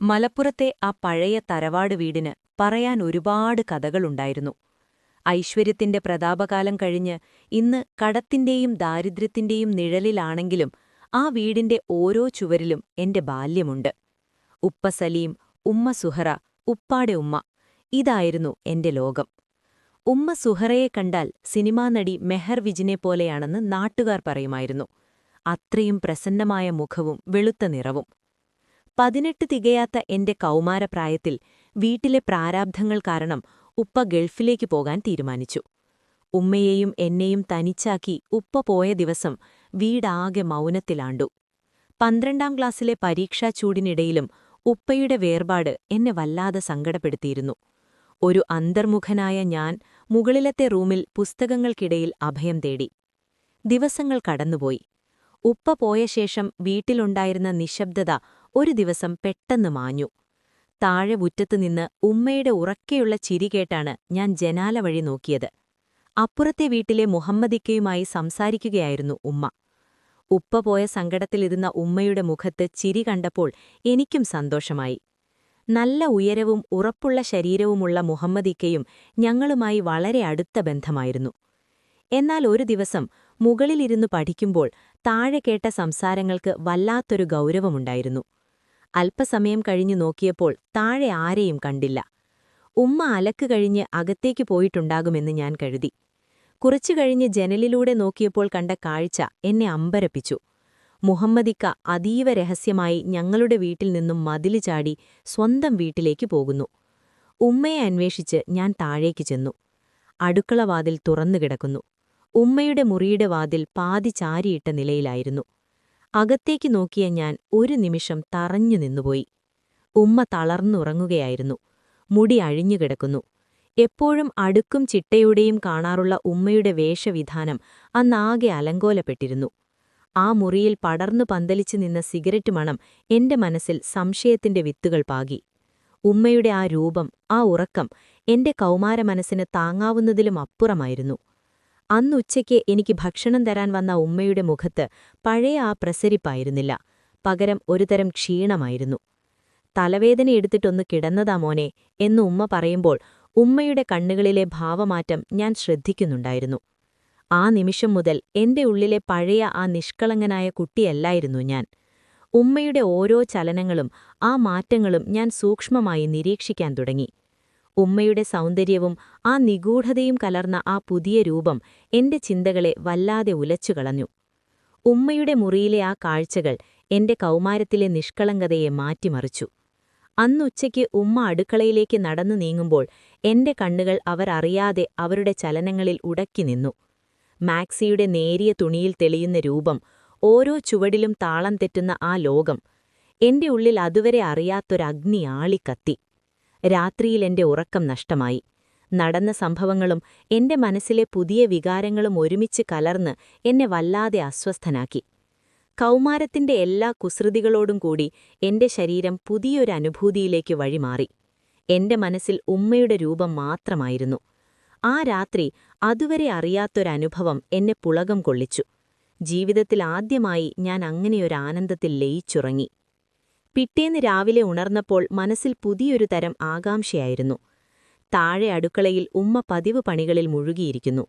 മലപ്പുറത്തെ ആ പഴയ തറവാട് വീടിന് പറയാൻ ഒരുപാട് കഥകളുണ്ടായിരുന്നു. ഐശ്വര്യത്തിന്റെ പ്രതാപകാലം കഴിഞ്ഞ് ഇന്ന് കടത്തിന്റെയും ദാരിദ്ര്യത്തിന്റെയും നിഴലിലാണെങ്കിലും ആ വീടിന്റെ ഓരോ ചുവരിലും എന്റെ ബാല്യമുണ്ട്. ഉപ്പ സലീം ഉമ്മ സുഹറ ഉപ്പാടെ ഉമ്മ ഇതായിരുന്നു എന്റെ ലോകം. ഉമ്മ സുഹറയെ കണ്ടാൽ സിനിമാ നടി മെഹർ വിജിനെ പോലെയാണെന്ന് നാട്ടുകാർ പറയുമായിരുന്നു. അത്രയും പ്രസന്നമായ മുഖവും വെളുത്ത നിറവും. പതിനെട്ട് തികയാത്ത എന്റെ കൗമാരപ്രായത്തിൽ വീട്ടിലെ പ്രാരാബ്ധങ്ങൾ കാരണം ഉപ്പ ഗൾഫിലേക്ക് പോകാൻ തീരുമാനിച്ചു. ഉമ്മയെയും എന്നെയും തനിച്ചാക്കി ഉപ്പ പോയ ദിവസം വീടാകെ മൗനത്തിലാണ്ടു. പന്ത്രണ്ടാം ക്ലാസ്സിലെ പരീക്ഷാ ചൂടിനിടയിലും ഉപ്പയുടെ വേർപാട് എന്നെ വല്ലാതെ സങ്കടപ്പെടുത്തിയിരുന്നു. ഒരു അന്തർമുഖനായ ഞാൻ മുകളിലത്തെ റൂമിൽ പുസ്തകങ്ങൾക്കിടയിൽ അഭയം തേടി. ദിവസങ്ങൾ കടന്നുപോയി. ഉപ്പ പോയ ശേഷം വീട്ടിലുണ്ടായിരുന്ന നിശബ്ദത ഒരു ദിവസം പെട്ടെന്ന് മാഞ്ഞു. താഴെ മുറ്റത്തുനിന്ന് ഉമ്മയുടെ ഉറക്കെയുള്ള ചിരി കേട്ടാണ് ഞാൻ ജനാല വഴി നോക്കിയത്. അപ്പുറത്തെ വീട്ടിലെ മുഹമ്മദിക്കയുമായി സംസാരിക്കുകയായിരുന്നു ഉമ്മ. ഉപ്പ പോയ സങ്കടത്തിലിരുന്ന ഉമ്മയുടെ മുഖത്ത് ചിരി കണ്ടപ്പോൾ എനിക്കും സന്തോഷമായി. നല്ല ഉയരവും ഉറപ്പുള്ള ശരീരവുമുള്ള മുഹമ്മദിക്കയും ഞങ്ങളുമായി വളരെ അടുത്ത ബന്ധമായിരുന്നു. എന്നാൽ ഒരു ദിവസം മുകളിലിരുന്നു പഠിക്കുമ്പോൾ താഴെ കേട്ട സംസാരങ്ങൾക്ക് വല്ലാത്തൊരു ഗൗരവമുണ്ടായിരുന്നു. അല്പസമയം കഴിഞ്ഞു നോക്കിയപ്പോൾ താഴെ ആരെയും കണ്ടില്ല. ഉമ്മ അലക്ക് കഴിഞ്ഞ് അകത്തേക്ക് പോയിട്ടുണ്ടാകുമെന്ന് ഞാൻ കരുതി. കുറച്ചു കഴിഞ്ഞ് ജനലിലൂടെ നോക്കിയപ്പോൾ കണ്ട കാഴ്ച എന്നെ അമ്പരപ്പിച്ചു. മുഹമ്മദിക്ക അതീവ രഹസ്യമായി ഞങ്ങളുടെ വീട്ടിൽ നിന്നും മതിൽ ചാടി സ്വന്തം വീട്ടിലേക്ക് പോകുന്നു. ഉമ്മയെ അന്വേഷിച്ച് ഞാൻ താഴേക്ക് ചെന്നു. അടുക്കളവാതിൽ തുറന്നുകിടക്കുന്നു ഉമ്മയുടെ മുറിയുടെ വാതിൽ പാതി ചാരിയിട്ട നിലയിലായിരുന്നു. അകത്തേക്ക് നോക്കിയ ഞാൻ ഒരു നിമിഷം തറഞ്ഞു നിന്നുപോയി. ഉമ്മ തളർന്നുറങ്ങുകയായിരുന്നു. മുടി അഴിഞ്ഞുകിടക്കുന്നു എപ്പോഴും അടുക്കും ചിട്ടയുടെയും കാണാറുള്ള ഉമ്മയുടെ വേഷവിധാനം അന്നാകെ അലങ്കോലപ്പെട്ടിരുന്നു. ആ മുറിയിൽ പടർന്നു പന്തലിച്ചു നിന്ന സിഗരറ്റ് മണം എന്റെ മനസ്സിൽ സംശയത്തിന്റെ വിത്തുകൾ പാകി. ഉമ്മയുടെ ആ രൂപം ആ ഉറക്കം എന്റെ കൗമാര മനസ്സിന് താങ്ങാവുന്നതിലും അപ്പുറമായിരുന്നു. അന്നുച്ചയ്ക്ക് എനിക്ക് ഭക്ഷണം തരാൻ വന്ന ഉമ്മയുടെ മുഖത്ത് പഴയ ആ പ്രസരിപ്പായിരുന്നില്ല. പകരം ഒരുതരം ക്ഷീണമായിരുന്നു. തലവേദന എടുത്തിട്ടൊന്ന് കിടന്നതാ മോനെ എന്ന് ഉമ്മ പറയുമ്പോൾ ഉമ്മയുടെ കണ്ണുകളിലെ ഭാവമാറ്റം ഞാൻ ശ്രദ്ധിക്കുന്നുണ്ടായിരുന്നു. ആ നിമിഷം മുതൽ എന്റെ ഉള്ളിലെ പഴയ ആ നിഷ്കളങ്കനായ കുട്ടിയല്ലായിരുന്നു ഞാൻ. ഉമ്മയുടെ ഓരോ ചലനങ്ങളും ആ മാറ്റങ്ങളും ഞാൻ സൂക്ഷ്മമായി നിരീക്ഷിക്കാൻ തുടങ്ങി. ഉമ്മയുടെ സൗന്ദര്യവും ആ നിഗൂഢതയും കലർന്ന ആ പുതിയ രൂപം എന്റെ ചിന്തകളെ വല്ലാതെ ഉലച്ചുകളഞ്ഞു. ഉമ്മയുടെ മുറിയിലെ ആ കാഴ്ചകൾ എന്റെ കൗമാരത്തിലെ നിഷ്കളങ്കതയെ മാറ്റിമറിച്ചു. അന്നുച്ചയ്ക്ക് ഉമ്മ അടുക്കളയിലേക്ക് നടന്നു നീങ്ങുമ്പോൾ എന്റെ കണ്ണുകൾ അവർ അറിയാതെ അവരുടെ ചലനങ്ങളിൽ ഉടക്കി നിന്നു. മാക്സിയുടെ നേരിയ തുണിയിൽ തെളിയുന്ന രൂപം ഓരോ ചുവടിലും താളം തെറ്റുന്ന ആ ലോകം എന്റെ ഉള്ളിൽ അതുവരെ അറിയാത്തൊരഗ്നി ആളിക്കത്തി രാത്രിയിൽ എന്റെ ഉറക്കം നഷ്ടമായി. നടന്ന സംഭവങ്ങളും എന്റെ മനസ്സിലെ പുതിയ വികാരങ്ങളും ഒരുമിച്ച് കലർന്ന് എന്നെ വല്ലാതെ അസ്വസ്ഥനാക്കി. കൗമാരത്തിന്റെ എല്ലാ കുസൃതികളോടും കൂടി എന്റെ ശരീരം പുതിയൊരു അനുഭൂതിയിലേക്ക് വഴിമാറി. എന്റെ മനസ്സിൽ ഉമ്മയുടെ രൂപം മാത്രമായിരുന്നു. ആ രാത്രി അതുവരെ അറിയാത്തൊരനുഭവം എന്നെ പുളകം കൊള്ളിച്ചു. ജീവിതത്തിൽ ആദ്യമായി ഞാൻ അങ്ങനെയൊരാനന്ദത്തിൽ ലയിച്ചുറങ്ങി. പിറ്റേന്ന് രാവിലെ ഉണർന്നപ്പോൾ മനസ്സിൽ പുതിയൊരു തരം ആകാംക്ഷയായിരുന്നു. താഴെ അടുക്കളയിൽ ഉമ്മ പതിവ് പണികളിൽ മുഴുകിയിരിക്കുന്നു.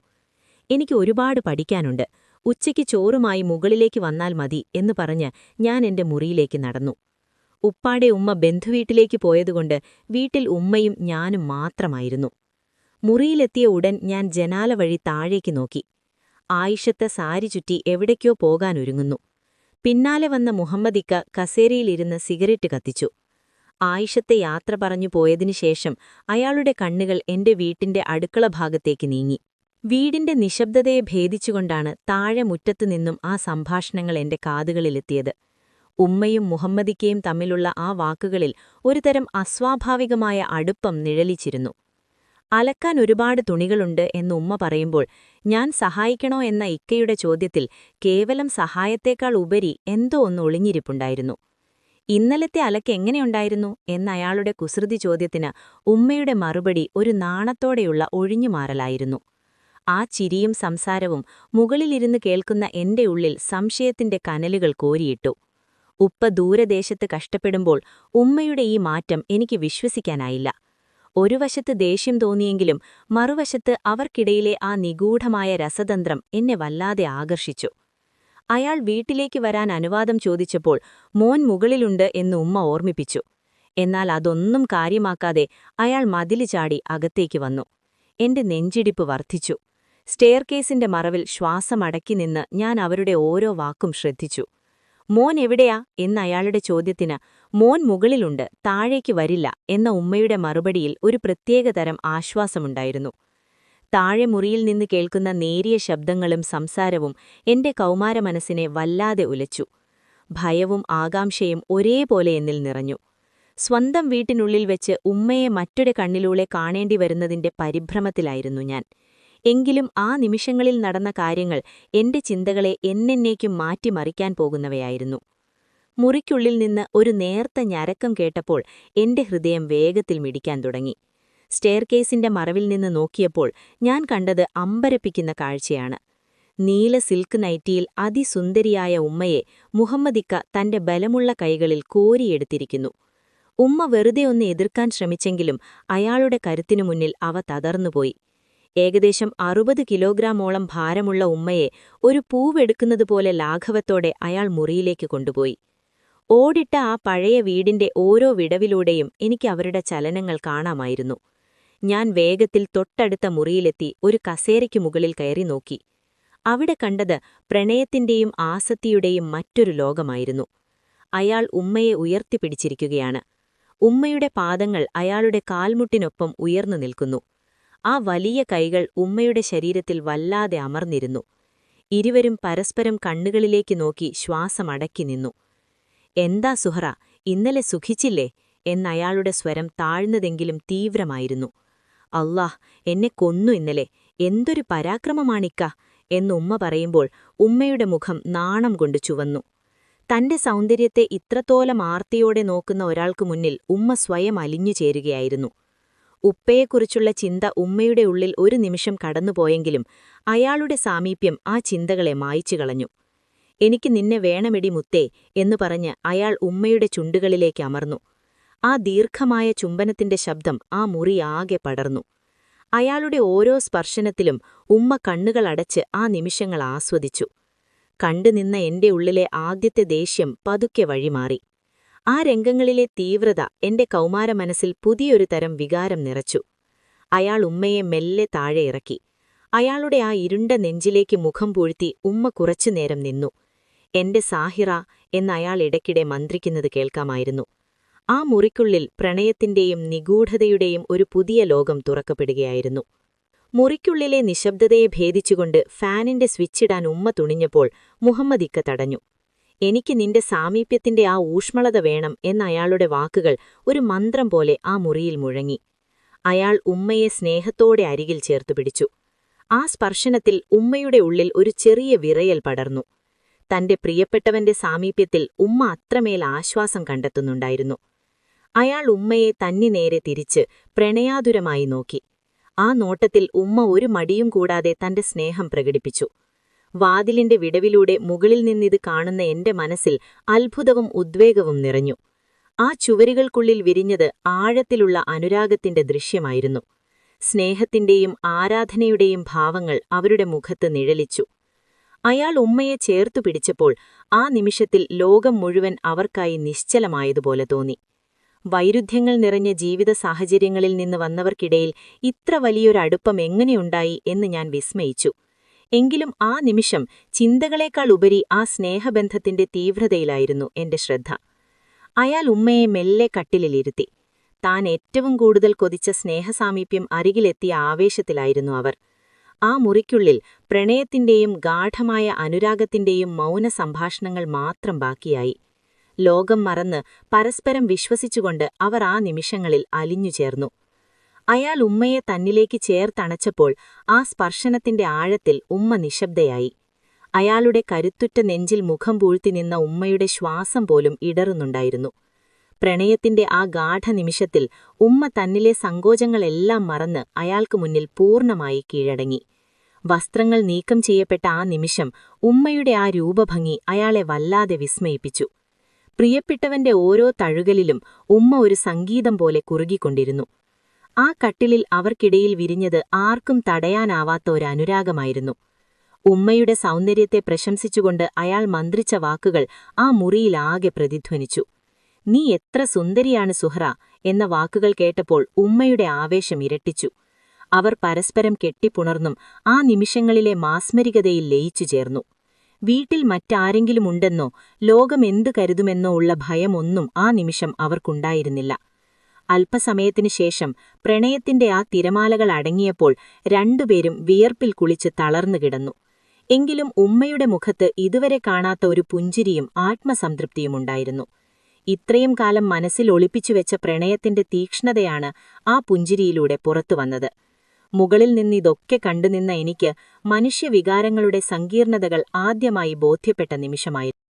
എനിക്ക് ഒരുപാട് പഠിക്കാനുണ്ട്. ഉച്ചയ്ക്ക് ചോറുമായി മുകളിലേക്ക് വന്നാൽ മതി എന്ന് പറഞ്ഞ് ഞാൻ എന്റെ മുറിയിലേക്ക് നടന്നു. ഉപ്പാടെ ഉമ്മ ബന്ധുവീട്ടിലേക്ക് പോയതുകൊണ്ട് വീട്ടിൽ ഉമ്മയും ഞാനും മാത്രമായിരുന്നു. മുറിയിലെത്തിയ ഉടൻ ഞാൻ ജനാല വഴി താഴേക്ക് നോക്കി. ആയിഷത്തെ സാരി ചുറ്റി എവിടേക്കോ പോകാനൊരുങ്ങുന്നു. പിന്നാലെ വന്ന മുഹമ്മദിക്ക കസേരയിലിരുന്ന് സിഗരറ്റ് കത്തിച്ചു. ആയിഷത്തെ യാത്ര പറഞ്ഞു പോയതിനു ശേഷം അയാളുടെ കണ്ണുകൾ എന്റെ വീട്ടിന്റെ അടുക്കള ഭാഗത്തേക്ക് നീങ്ങി. വീടിന്റെ നിശബ്ദതയെ ഭേദിച്ചുകൊണ്ടാണ് താഴെ മുറ്റത്തു നിന്നും ആ സംഭാഷണങ്ങൾ എന്റെ കാതുകളിലെത്തിയത്. ഉമ്മയും മുഹമ്മദിക്കയും തമ്മിലുള്ള ആ വാക്കുകളിൽ ഒരുതരം അസ്വാഭാവികമായ അടുപ്പം നിഴലിച്ചിരുന്നു. അലക്കാൻ ഒരുപാട് തുണികളുണ്ട് എന്ന് ഉമ്മ പറയുമ്പോൾ ഞാൻ സഹായിക്കണോ എന്ന ഇക്കയുടെ ചോദ്യത്തിൽ കേവലം സഹായത്തേക്കാൾ ഉപരി എന്തോ ഒന്ന് ഒളിഞ്ഞിരിപ്പുണ്ടായിരുന്നു. ഇന്നലത്തെ അലക്ക് എങ്ങനെയുണ്ടായിരുന്നു? എന്നയാളുടെ കുസൃതി ചോദ്യത്തിന് ഉമ്മയുടെ മറുപടി ഒരു നാണത്തോടെയുള്ള ഒഴിഞ്ഞുമാറലായിരുന്നു. ആ ചിരിയും സംസാരവും മുകളിലിരുന്ന് കേൾക്കുന്ന എന്റെ ഉള്ളിൽ സംശയത്തിന്റെ കനലുകൾ കോരിയിട്ടു. ഉപ്പ ദൂരദേശത്ത് കഷ്ടപ്പെടുമ്പോൾ ഉമ്മയുടെ ഈ മാറ്റം എനിക്ക് വിശ്വസിക്കാനായില്ല. ഒരു വശത്ത് ദേഷ്യം തോന്നിയെങ്കിലും മറുവശത്ത് അവർക്കിടയിലെ ആ നിഗൂഢമായ രസതന്ത്രം എന്നെ വല്ലാതെ ആകർഷിച്ചു. അയാൾ വീട്ടിലേക്ക് വരാൻ അനുവാദം ചോദിച്ചപ്പോൾ മോൻ മുകളിലുണ്ട് എന്ന് ഉമ്മ ഓർമ്മിപ്പിച്ചു. എന്നാൽ അതൊന്നും കാര്യമാക്കാതെ അയാൾ മതിൽ ചാടി അകത്തേക്ക് വന്നു. എന്റെ നെഞ്ചിടിപ്പ് വർദ്ധിച്ചു. സ്റ്റെയർകേസിന്റെ മറവിൽ ശ്വാസമടക്കി നിന്ന് ഞാൻ അവരുടെ ഓരോ വാക്കും ശ്രദ്ധിച്ചു. മോൻ എവിടെയാ? എന്ന അയാളുടെ ചോദ്യത്തിന് മോൻ മുകളിലുണ്ട് താഴേക്ക് വരില്ല എന്ന ഉമ്മയുടെ മറുപടിയിൽ ഒരു പ്രത്യേകതരം ആശ്വാസമുണ്ടായിരുന്നു. താഴെ മുറിയിൽ നിന്ന് കേൾക്കുന്ന നേരിയ ശബ്ദങ്ങളും സംസാരവും എന്റെ കൗമാരമനസ്സിനെ വല്ലാതെ ഉലച്ചു. ഭയവും ആകാംക്ഷയും ഒരേപോലെ എന്നിൽ നിറഞ്ഞു. സ്വന്തം വീട്ടിനുള്ളിൽ വെച്ച് ഉമ്മയെ മറ്റൊരു കണ്ണിലൂടെ കാണേണ്ടി വരുന്നതിന്റെ പരിഭ്രമത്തിലായിരുന്നു ഞാൻ. എങ്കിലും ആ നിമിഷങ്ങളിൽ നടന്ന കാര്യങ്ങൾ എന്റെ ചിന്തകളെ എന്നേക്കും മാറ്റിമറിക്കാൻ പോകുന്നവയായിരുന്നു. മുറിക്കുള്ളിൽ നിന്ന് ഒരു നേർത്ത ഞരക്കം കേട്ടപ്പോൾ എന്റെ ഹൃദയം വേഗത്തിൽ മിടിക്കാൻ തുടങ്ങി. സ്റ്റെയർകേസിന്റെ മറവിൽ നിന്ന് നോക്കിയപ്പോൾ ഞാൻ കണ്ടത് അമ്പരപ്പിക്കുന്ന കാഴ്ചയാണ്. നീല സിൽക്ക് നൈറ്റിയിൽ അതിസുന്ദരിയായ ഉമ്മയെ മുഹമ്മദിക്ക തന്റെ ബലമുള്ള കൈകളിൽ കോരിയെടുത്തിരിക്കുന്നു. ഉമ്മ വെറുതെ ഒന്ന് എതിർക്കാൻ ശ്രമിച്ചെങ്കിലും അയാളുടെ കരുത്തിനു മുന്നിൽ അവ തകർന്നുപോയി. ഏകദേശം അറുപത് കിലോഗ്രാമോളം ഭാരമുള്ള ഉമ്മയെ ഒരു പൂവെടുക്കുന്നതുപോലെ ലാഘവത്തോടെ അയാൾ മുറിയിലേക്ക് കൊണ്ടുപോയി. ഓടിട്ട ആ പഴയ വീടിന്റെ ഓരോ വിടവിലൂടെയും എനിക്ക് അവരുടെ ചലനങ്ങൾ കാണാമായിരുന്നു. ഞാൻ വേഗത്തിൽ തൊട്ടടുത്ത മുറിയിലെത്തി ഒരു കസേരയ്ക്കു മുകളിൽ കയറി നോക്കി. അവിടെ കണ്ടത് പ്രണയത്തിന്റെയും ആസക്തിയുടെയും മറ്റൊരു ലോകമായിരുന്നു. അയാൾ ഉമ്മയെ ഉയർത്തിപ്പിടിച്ചിരിക്കുകയാണ്. ഉമ്മയുടെ പാദങ്ങൾ അയാളുടെ കാൽമുട്ടിനൊപ്പം ഉയർന്നു നിൽക്കുന്നു. ആ വലിയ കൈകൾ ഉമ്മയുടെ ശരീരത്തിൽ വല്ലാതെ അമർന്നിരുന്നു. ഇരുവരും പരസ്പരം കണ്ണുകളിലേക്ക് നോക്കി ശ്വാസമടക്കി നിന്നു. എന്താ സുഹറ ഇന്നലെ സുഖിച്ചില്ലേ? എന്നയാളുടെ സ്വരം താഴ്ന്നതെങ്കിലും തീവ്രമായിരുന്നു. അല്ലാഹ് എന്നെ കൊന്നു ഇന്നലെ. എന്തൊരു പരാക്രമമാണിക്ക എന്നുമ്മ പറയുമ്പോൾ ഉമ്മയുടെ മുഖം നാണം കൊണ്ട് ചുവന്നു. തന്റെ സൗന്ദര്യത്തെ ഇത്രത്തോളം ആർത്തിയോടെ നോക്കുന്ന ഒരാൾക്കു മുന്നിൽ ഉമ്മ സ്വയം അലിഞ്ഞു ചേരുകയായിരുന്നു. ഉപ്പയെക്കുറിച്ചുള്ള ചിന്ത ഉമ്മയുടെ ഉള്ളിൽ ഒരു നിമിഷം കടന്നുപോയെങ്കിലും അയാളുടെ സാമീപ്യം ആ ചിന്തകളെ മായിച്ചു കളഞ്ഞു. എനിക്ക് നിന്നെ വേണമെടി മുത്തേ എന്നു പറഞ്ഞ് അയാൾ ഉമ്മയുടെ ചുണ്ടുകളിലേക്ക് അമർന്നു. ആ ദീർഘമായ ചുംബനത്തിന്റെ ശബ്ദം ആ മുറി ആകെ പടർന്നു. അയാളുടെ ഓരോ സ്പർശനത്തിലും ഉമ്മ കണ്ണുകളടച്ച് ആ നിമിഷങ്ങൾ ആസ്വദിച്ചു. കണ്ടുനിന്ന എന്റെ ഉള്ളിലെ ആദ്യത്തെ ദേഷ്യം പതുക്കെ വഴിമാറി. ആ രംഗങ്ങളിലെ തീവ്രത എന്റെ കൗമാര മനസ്സിൽ പുതിയൊരു തരം വികാരം നിറച്ചു. അയാൾ ഉമ്മയെ മെല്ലെ താഴെ ഇറക്കി. അയാളുടെ ആ ഇരുണ്ട നെഞ്ചിലേക്ക് മുഖം പൂഴ്ത്തി ഉമ്മ കുറച്ചുനേരം നിന്നു. എന്റെ സാഹിറ എന്നയാൾ ഇടയ്ക്കിടെ മന്ത്രിക്കുന്നത് കേൾക്കാമായിരുന്നു. ആ മുറിക്കുള്ളിൽ പ്രണയത്തിന്റെയും നിഗൂഢതയുടെയും ഒരു പുതിയ ലോകം തുറക്കപ്പെടുകയായിരുന്നു. മുറിക്കുള്ളിലെ നിശബ്ദതയെ ഭേദിച്ചുകൊണ്ട് ഫാനിന്റെ സ്വിച്ചിടാൻ ഉമ്മ തുണിഞ്ഞപ്പോൾ മുഹമ്മദിക്ക തടഞ്ഞു. എനിക്ക് നിന്റെ സാമീപ്യത്തിന്റെ ആ ഊഷ്മളത വേണം എന്നയാളുടെ വാക്കുകൾ ഒരു മന്ത്രം പോലെ ആ മുറിയിൽ മുഴങ്ങി. അയാൾ ഉമ്മയെ സ്നേഹത്തോടെ അരികിൽ ചേർത്തു പിടിച്ചു. ആ സ്പർശനത്തിൽ ഉമ്മയുടെ ഉള്ളിൽ ഒരു ചെറിയ വിറയൽ പടർന്നു. തന്റെ പ്രിയപ്പെട്ടവന്റെ സാമീപ്യത്തിൽ ഉമ്മ അത്രമേൽ ആശ്വാസം കണ്ടെത്തുന്നുണ്ടായിരുന്നു. അയാൾ ഉമ്മയെ തന്നെ നേരെ തിരിച്ച് പ്രണയാതുരമായി നോക്കി. ആ നോട്ടത്തിൽ ഉമ്മ ഒരു മടിയും കൂടാതെ തന്റെ സ്നേഹം പ്രകടിപ്പിച്ചു. വാതിലിന്റെ വിടവിലൂടെ മുകളിൽ നിന്നിത് കാണുന്ന എന്റെ മനസ്സിൽ അത്ഭുതവും ഉദ്വേഗവും നിറഞ്ഞു. ആ ചുവരുകൾക്കുള്ളിൽ വിരിഞ്ഞത് ആഴത്തിലുള്ള അനുരാഗത്തിന്റെ ദൃശ്യമായിരുന്നു. സ്നേഹത്തിന്റെയും ആരാധനയുടെയും ഭാവങ്ങൾ അവരുടെ മുഖത്ത് നിഴലിച്ചു. അയാൾ ഉമ്മയെ ചേർത്തു പിടിച്ചപ്പോൾ ആ നിമിഷത്തിൽ ലോകം മുഴുവൻ അവർക്കായി നിശ്ചലമായതുപോലെ തോന്നി. വൈരുദ്ധ്യങ്ങൾ നിറഞ്ഞ ജീവിത സാഹചര്യങ്ങളിൽ നിന്ന് വന്നവർക്കിടയിൽ ഇത്ര വലിയൊരടുപ്പം എങ്ങനെയുണ്ടായി എന്ന് ഞാൻ വിസ്മയിച്ചു. എങ്കിലും ആ നിമിഷം ചിന്തകളേക്കാൾ ഉപരി ആ സ്നേഹബന്ധത്തിന്റെ തീവ്രതയിലായിരുന്നു എന്റെ ശ്രദ്ധ. അയാൾ ഉമ്മയെ മെല്ലെ കട്ടിലിലിരുത്തി. താൻ ഏറ്റവും കൂടുതൽ കൊതിച്ച സ്നേഹസാമീപ്യം അരികിലെത്തിയ ആവേശത്തിലായിരുന്നു അവർ. ആ മുറിക്കുള്ളിൽ പ്രണയത്തിന്റെയും ഗാഠമായ അനുരാഗത്തിന്റെയും മൗന സംഭാഷണങ്ങൾ മാത്രം ബാക്കിയായി. ലോകം മറന്ന് പരസ്പരം വിശ്വസിച്ചുകൊണ്ട് അവർ ആ നിമിഷങ്ങളിൽ അലിഞ്ഞുചേർന്നു. അയാൾ ഉമ്മയെ തന്നിലേക്ക് ചേർത്തണച്ചപ്പോൾ ആ സ്പർശനത്തിന്റെ ആഴത്തിൽ ഉമ്മ നിശബ്ദയായി. അയാളുടെ കരുത്തുറ്റ നെഞ്ചിൽ മുഖം പൂഴ്ത്തി നിന്ന ഉമ്മയുടെ ശ്വാസം പോലും ഇടറുന്നുണ്ടായിരുന്നു. പ്രണയത്തിന്റെ ആ ഗാഠനിമിഷത്തിൽ ഉമ്മ തന്നിലെ സങ്കോചങ്ങളെല്ലാം മറന്ന് അയാൾക്ക് മുന്നിൽ പൂർണമായി കീഴടങ്ങി. വസ്ത്രങ്ങൾ നീക്കം ചെയ്യപ്പെട്ട ആ നിമിഷം ഉമ്മയുടെ ആ രൂപഭംഗി അയാളെ വല്ലാതെ വിസ്മയിപ്പിച്ചു. പ്രിയപ്പെട്ടവന്റെ ഓരോ തഴുകലിലും ഉമ്മ ഒരു സംഗീതം പോലെ കുറുകിക്കൊണ്ടിരുന്നു. ആ കട്ടിലിൽ അവർക്കിടയിൽ വിരിഞ്ഞത് ആർക്കും തടയാനാവാത്ത ഒരു അനുരാഗമായിരുന്നു ഉമ്മയുടെ സൗന്ദര്യത്തെ പ്രശംസിച്ചുകൊണ്ട് അയാൾ മന്ത്രിച്ച വാക്കുകൾ ആ മുറിയിലാകെ പ്രതിധ്വനിച്ചു. നീ എത്ര സുന്ദരിയാണ് സുഹ്ര എന്ന വാക്കുകൾ കേട്ടപ്പോൾ ഉമ്മയുടെ ആവേശം ഇരട്ടിച്ചു. അവർ പരസ്പരം കെട്ടിപ്പുണർന്നും ആ നിമിഷങ്ങളിലെ മാസ്മരികതയിൽ ലയിച്ചു ചേർന്നു. വീട്ടിൽ മറ്റാരെങ്കിലുമുണ്ടെന്നോ ലോകമെന്തു കരുതുമെന്നോ ഉള്ള ഭയമൊന്നും ആ നിമിഷം അവർക്കുണ്ടായിരുന്നില്ല. അല്പസമയത്തിനു ശേഷം പ്രണയത്തിന്റെ ആ തിരമാലകൾ അടങ്ങിയപ്പോൾ രണ്ടുപേരും വിയർപ്പിൽ കുളിച്ച് തളർന്നു കിടന്നു. എങ്കിലും ഉമ്മയുടെ മുഖത്ത് ഇതുവരെ കാണാത്ത ഒരു പുഞ്ചിരിയും ആത്മസംതൃപ്തിയുമുണ്ടായിരുന്നു. ഇത്രയും കാലം മനസ്സിൽ ഒളിപ്പിച്ചു വെച്ച പ്രണയത്തിന്റെ തീക്ഷ്ണതയാണ് ആ പുഞ്ചിരിയിലൂടെ പുറത്തുവന്നത് മുകളിൽ നിന്നിതൊക്കെ കണ്ടുനിന്ന എനിക്ക് മനുഷ്യവികാരങ്ങളുടെ സങ്കീർണതകൾ ആദ്യമായി ബോധ്യപ്പെട്ട നിമിഷമായിരുന്നു.